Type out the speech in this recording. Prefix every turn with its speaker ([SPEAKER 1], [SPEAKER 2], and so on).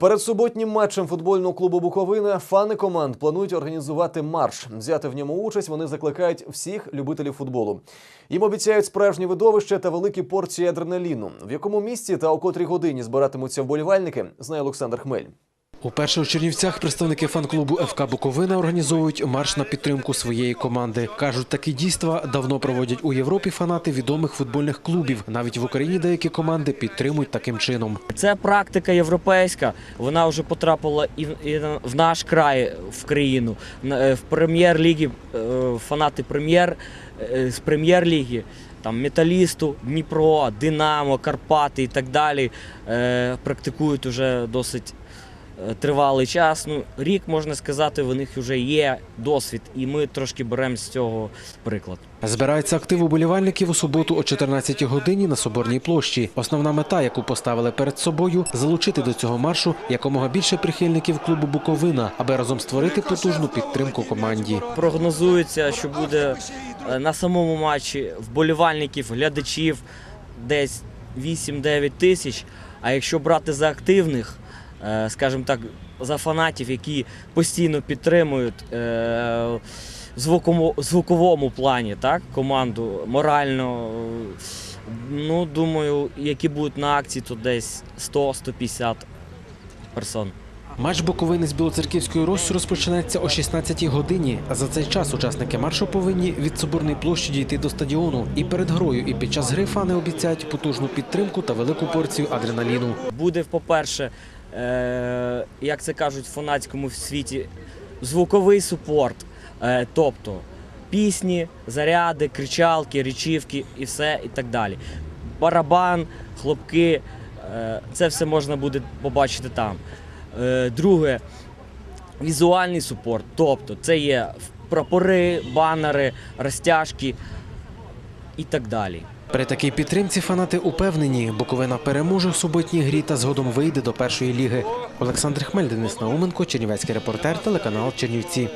[SPEAKER 1] Перед суботнім матчем футбольного клубу Буковина фани команд планують організувати марш. Взяти в ньому участь вони закликають всіх любителів футболу. Їм обіцяють справжнє видовище та великі порції адреналіну. В якому місці та о котрій годині збиратимуться вболівальники, знає Олександр Хмель.
[SPEAKER 2] Уперше у Чернівцях представники фан-клубу ФК Буковина організовують марш на підтримку своєї команди. Кажуть, такі дійства давно проводять у Європі фанати відомих футбольних клубів. Навіть в Україні деякі команди підтримують таким чином.
[SPEAKER 3] Це практика європейська. Вона вже потрапила і в- наш край, в країну. Е, В прем'єр-лігі е, фанати прем'єр е, з прем'єр-ліги. Там Металісту, Дніпро, Динамо, Карпати і так далі практикують уже досить тривалий час. Ну, рік можна сказати, в них вже є досвід, і ми трошки беремо з цього приклад.
[SPEAKER 2] Збирається актив уболівальників у суботу о 14 годині на Соборній площі. Основна мета, яку поставили перед собою, залучити до цього маршу якомога більше прихильників клубу Буковина, аби разом створити потужну підтримку команді.
[SPEAKER 3] Прогнозується, що буде е, на самому матчі вболівальників, глядачів десь 8-9 тисяч. А якщо брати за активних, е, скажімо так, за фанатів, які постійно підтримують е, в звуковому, звуковому плані так, команду морально, е, ну думаю, які будуть на акції, то десь 100-150 персон.
[SPEAKER 2] Матч Буковини з Білоцерківською Россю розпочинається о 16-й годині. А за цей час учасники маршу повинні від Соборної площі дійти до стадіону. І перед грою, і під час гри фани обіцяють потужну підтримку та велику порцію адреналіну.
[SPEAKER 3] Буде, по-перше, е, як це кажуть в фанатському світі, звуковий супорт. Е, тобто пісні, заряди, кричалки, речівки і все і так далі. Барабан, хлопки, е, це все можна буде побачити там. Е, друге, візуальний супорт. Тобто це є прапори, банери, розтяжки і так далі.
[SPEAKER 2] При такій підтримці фанати упевнені, Буковина переможе в суботній грі та згодом вийде до першої ліги. Олександр Хмель, Денис Науменко, Чернівецький репортер, телеканал Чернівці.